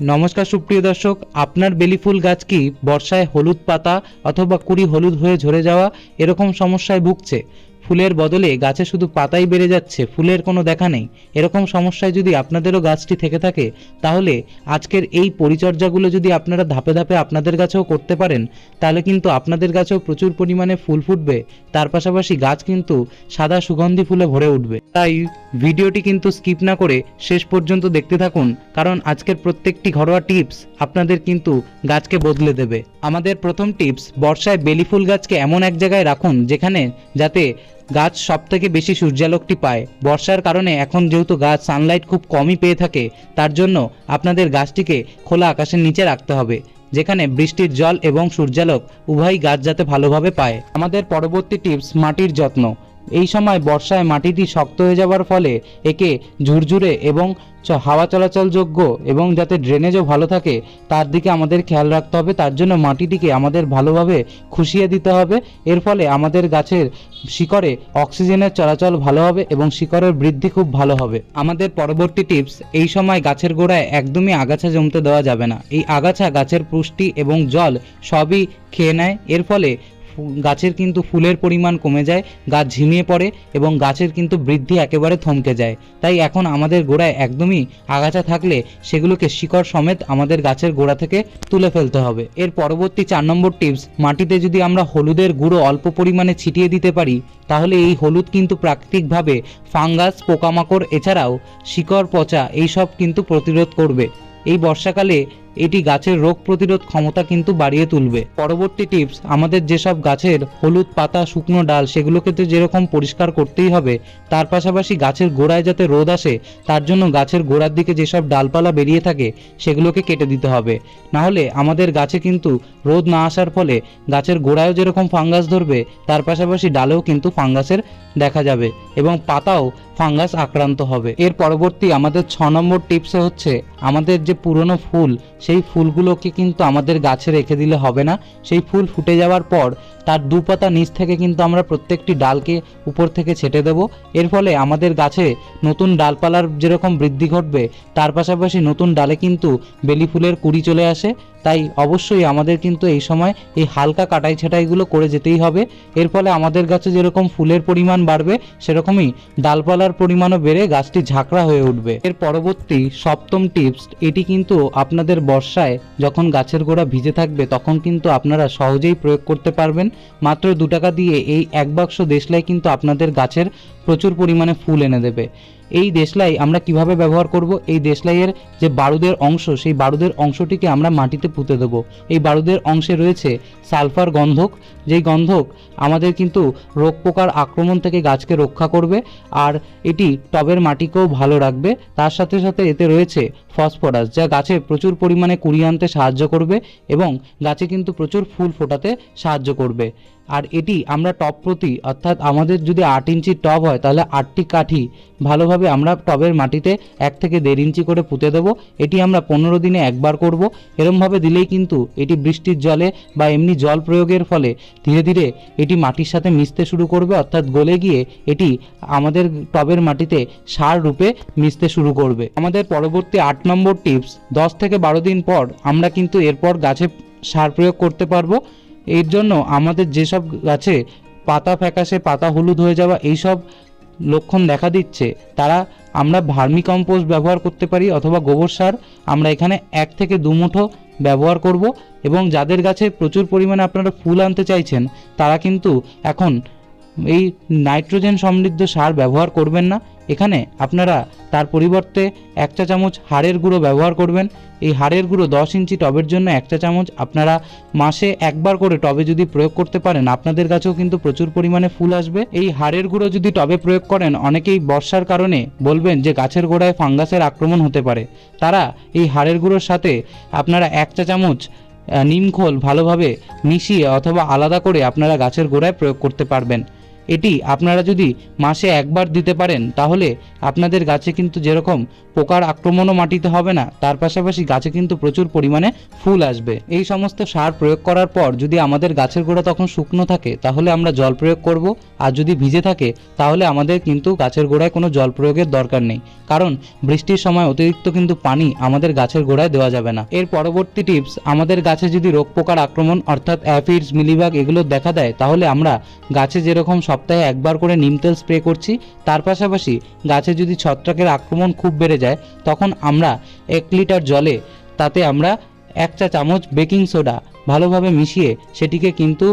নমস্কার সুপ্রিয় দর্শক, আপনার বেলিফুল গাছ কি বর্ষায় হলুদ পাতা অথবা কুড়ি হলুদ হয়ে ঝরে যাওয়া এরকম সমস্যায় ভুগছে? ফুলের বদলে গাছে শুধু পাতাই বেড়ে যাচ্ছে, ফুলের কোনো দেখা নেই। এরকম সমস্যায় যদি আপনাদেরও গাছটি থেকে থাকে, তাহলে আজকের এই পরিচর্যাগুলো যদি আপনারা ধাপে ধাপে আপনাদের গাছেও করতে পারেন, তাহলে কিন্তু আপনাদের গাছেও প্রচুর পরিমাণে ফুল ফুটবে। তার পাশাপাশি গাছ কিন্তু সাদা সুগন্ধি ফুলে ভরে উঠবে। তাই ভিডিওটি কিন্তু স্কিপ না করে শেষ পর্যন্ত দেখতে থাকুন, কারণ আজকের প্রত্যেকটি ঘরোয়া টিপস আপনাদের কিন্তু গাছকে বদলে দেবে। আমাদের প্রথম টিপস, বর্ষায় বেলি ফুল গাছকে এমন এক জায়গায় রাখুন, যেখানে যাতে গাছ সব থেকে বেশি সূর্যালোকটি পায়। বর্ষার কারণে এখন যেহেতু গাছ সানলাইট খুব কমই পেয়ে থাকে, তার জন্য আপনাদের গাছটিকে খোলা আকাশের নিচে রাখতে হবে, যেখানে বৃষ্টির জল এবং সূর্যালোক উভয়ই গাছ যাতে ভালোভাবে পায়। আমাদের পরবর্তী টিপস মাটির যত্ন। এই সময় বর্ষায় মাটিটি শক্ত হয়ে যাওয়ার ফলে একে ঝুরঝুরে এবং হাওয়া চলাচলযোগ্য এবং যাতে ড্রেনেজও ভালো থাকে, তার দিকে আমাদের খেয়াল রাখতে হবে। তার জন্য মাটিটিকে আমাদের ভালোভাবে খুশিয়ে দিতে হবে। এর ফলে আমাদের গাছের শিকড়ে অক্সিজেনের চলাচল ভালো হবে এবং শিকড়ের বৃদ্ধি খুব ভালো হবে। আমাদের পরবর্তী টিপস, এই সময় গাছের গোড়ায় একদমই আগাছা জমতে দেওয়া যাবে না। এই আগাছা গাছের পুষ্টি এবং জল সবই খেয়ে নেয়। এর ফলে গাছের কিন্তু ফুলের পরিমাণ কমে যায়, গাছ ঝিমিয়ে পড়ে এবং গাছের কিন্তু বৃদ্ধি একেবারে থমকে যায়। তাই এখন আমাদের গোড়ায় একদমই আগাছা থাকলে সেগুলোকে শিকড় সমেত আমাদের গাছের গোড়া থেকে তুলে ফেলতে হবে। এর পরবর্তী চার নম্বর টিপস, মাটিতে যদি আমরা হলুদের গুঁড়ো অল্প পরিমাণে ছিটিয়ে দিতে পারি, তাহলে এই হলুদ কিন্তু প্রাকৃতিকভাবে ফাঙ্গাস, পোকামাকড়, এছাড়াও শিকড়, পচা, এইসব কিন্তু প্রতিরোধ করবে। এই বর্ষাকালে এটি গাছের রোগ প্রতিরোধ ক্ষমতা কিন্তু বাড়িয়ে তুলবে। পরবর্তী টিপস, আমাদের যেসব গাছের হলুদ পাতা, শুকনো ডাল, সেগুলোকে তো যেরকম পরিষ্কার করতেই হবে, তার পাশাপাশি গাছের গোড়ায় যাতে রোদ আসে, তার জন্য গাছের গোড়ার দিকে যেসব ডালপালা বেরিয়ে থাকে, সেগুলোকে কেটে দিতে হবে। নাহলে আমাদের গাছে কিন্তু রোদ না আসার ফলে গাছের গোড়ায়ও যেরকম ফাঙ্গাস ধরবে, তার পাশাপাশি ডালেও কিন্তু ফাঙ্গাসের দেখা যাবে এবং পাতাও ফাঙ্গাস আক্রান্ত হবে। এর পরবর্তী আমাদের ছ নম্বর টিপসে হচ্ছে, আমাদের যে পুরনো ফুল, সেই ফুলগুলোকে কিন্তু আমাদের গাছে রেখে দিলে হবে না। সেই ফুল ফুটে যাওয়ার পর, তার দু পাতা নিচ থেকে কিন্তু আমরা প্রত্যেকটি ডালকে উপর থেকে ছেটে দেব। এর ফলে আমাদের গাছে নতুন ডালপালার যেরকম বৃদ্ধি ঘটবে, তার পাশাপাশি নতুন ডালে কিন্তু বেলি ফুলের কুড়ি চলে আসে। তাই অবশ্যই আমাদের কিন্তু এই সময় এই হালকা কাটাই ছাটাইগুলো করে যেতেই হবে। এর ফলে আমাদের গাছে যেরকম ফুলের পরিমাণ বাড়বে, সেরকমই ডালপালার পরিমাণও বেড়ে গাছটি ঝাঁকড়া হয়ে উঠবে। এর পরবর্তী সপ্তম টিপস, এটি কিন্তু আপনাদের বর্ষায় যখন গাছের গোড়া ভিজে থাকবে, তখন কিন্তু আপনারা সহজেই প্রয়োগ করতে পারবেন। মাত্র দু টাকা দিয়ে এই এক বাক্স দেশলাই কিন্তু আপনাদের গাছের প্রচুর পরিমাণে ফুল এনে দেবে। এই দেশলাই আমরা কীভাবে ব্যবহার করব? এই দেশলাইয়ের যে বারুদের অংশ, সেই বারুদের অংশটিকে আমরা মাটিতে পুঁতে দেব। এই বারুদের অংশে রয়েছে সালফার গন্ধক। যেই গন্ধক আমাদের কিন্তু রোগ পোকার আক্রমণ থেকে গাছকে রক্ষা করবে আর এটি টবের মাটিকেও ভালো রাখবে। তার সাথে সাথে এতে রয়েছে ফসফরাস, যা গাছে প্রচুর পরিমাণে কুড়িয়ে আনতে সাহায্য করবে এবং গাছে কিন্তু প্রচুর ফুল ফোটাতে সাহায্য করবে। আর এটি আমরা টব প্রতি, অর্থাৎ আমাদের যদি আট ইঞ্চির টব হয়, তাহলে আটটি কাঠি ভালোভাবে আমরা টবের মাটিতে এক থেকে দেড় ইঞ্চি করে পুঁতে দেবো। এটি আমরা পনেরো দিনে একবার করব। এরমভাবে দিলেই কিন্তু এটি বৃষ্টির জলে বা এমনি জল প্রয়োগের ফলে ধীরে ধীরে এটি মাটির সাথে মিশতে শুরু করবে, অর্থাৎ গলে গিয়ে এটি আমাদের টবের মাটিতে সার রূপে মিশতে শুরু করবে। আমাদের পরবর্তী আট নম্বর টিপস, দশ থেকে বারো দিন পর আমরা কিন্তু এরপর গাছে সার প্রয়োগ করতে পারব। এর জন্য আমাদের যেসব গাছে পাতা ফ্যাকাশে, পাতা হলুদ হয়ে যাওয়া এইসব লক্ষণ দেখা দিচ্ছে, তারা আমরা ভার্মি কম্পোস্ট ব্যবহার করতে পারি অথবা গোবর সার আমরা এখানে এক থেকে দু মুঠো ব্যবহার করব এবং যাদের গাছে প্রচুর পরিমাণে আপনারা ফুল আনতে চাইছেন, তারা কিন্তু এখন এই নাইট্রোজেন সমৃদ্ধ সার ব্যবহার করবেন না। এখানে আপনারা তার পরিবর্তে এক চা চামচ হাড়ের গুঁড়ো ব্যবহার করবেন। এই হাড়ের গুঁড়ো দশ ইঞ্চি টবের জন্য এক চা চামচ। আপনারা মাসে একবার করে টবে যদি প্রয়োগ করতে পারেন, আপনাদের কাছেও কিন্তু প্রচুর পরিমাণে ফুল আসবে। এই হাড়ের গুঁড়ো যদি টবে প্রয়োগ করেন, অনেকেই বর্ষার কারণে বলবেন যে গাছের গোড়ায় ফাঙ্গাসের আক্রমণ হতে পারে। তারা এই হাড়ের গুঁড়োর সাথে আপনারা এক চা চামচ নিমখোল ভালোভাবে মিশিয়ে অথবা আলাদা করে আপনারা গাছের গোড়ায় প্রয়োগ করতে পারবেন। এটি আপনারা যদি মাসে একবার দিতে পারেন, তাহলে আপনাদের গাছে কিন্তু যেরকম পোকার আক্রমণও মাটিতে হবে না, তার পাশাপাশি গাছে কিন্তু প্রচুর পরিমাণে ফুল আসবে। এই সমস্ত সার প্রয়োগ করার পর যদি আমাদের গাছের গোড়া তখন শুকনো থাকে, তাহলে আমরা জল প্রয়োগ করব। আর যদি ভিজে থাকে, তাহলে আমাদের কিন্তু গাছের গোড়ায় কোনো জল প্রয়োগের দরকার নেই। কারণ বৃষ্টির সময় অতিরিক্ত কিন্তু পানি আমাদের গাছের গোড়ায় দেওয়া যাবে না। এর পরবর্তী টিপস, আমাদের গাছে যদি রোগ পোকার আক্রমণ, অর্থাৎ অ্যাফিডস মিলিবাগ এগুলো দেখা দেয়, তাহলে আমরা গাছে যেরকম সপ্তাহে একবার করে নিম তেল স্প্রে করছি। তার পাশাপাশি গাছে যদি ছত্রাকের আক্রমণ খুব বেড়ে যায়, তখন আমরা এক লিটার জলে তাতে আমরা এক চা চামচ বেকিং সোডা ভালোভাবে মিশিয়ে সেটিকে কিন্তু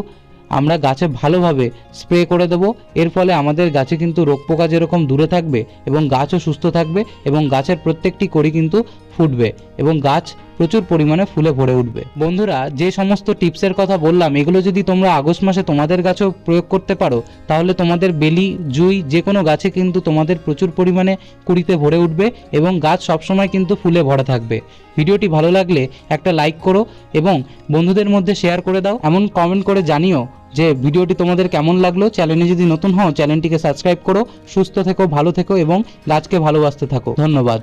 আমরা গাছে ভালোভাবে স্প্রে করে দেবো। এর ফলে আমাদের গাছে কিন্তু রোগ পোকা যেরকম দূরে থাকবে এবং গাছও সুস্থ থাকবে এবং গাছের প্রত্যেকটি কড়ি কিন্তু ফুটবে এবং গাছ প্রচুর পরিমাণে ফুলে ভরে উঠবে। বন্ধুরা, যে সমস্ত টিপসের কথা বললাম, এগুলো যদি তোমরা আগস্ট মাসে তোমাদের গাছেও প্রয়োগ করতে পারো, তাহলে তোমাদের বেলি, জুই, যে কোনো গাছে কিন্তু তোমাদের প্রচুর পরিমাণে কুড়িতে ভরে উঠবে এবং গাছ সবসময় কিন্তু ফুলে ভরা থাকবে। ভিডিওটি ভালো লাগলে একটা লাইক করো এবং বন্ধুদের মধ্যে শেয়ার করে দাও। এমন কমেন্ট করে জানিও যে ভিডিওটি তোমাদের কেমন লাগল। চ্যানেলে যদি নতুন হও, চ্যানেলটিকে সাবস্ক্রাইব করো। সুস্থ থেকো, ভালো থেকো এবং গাছকে ভালোবাসতে থাকো। ধন্যবাদ।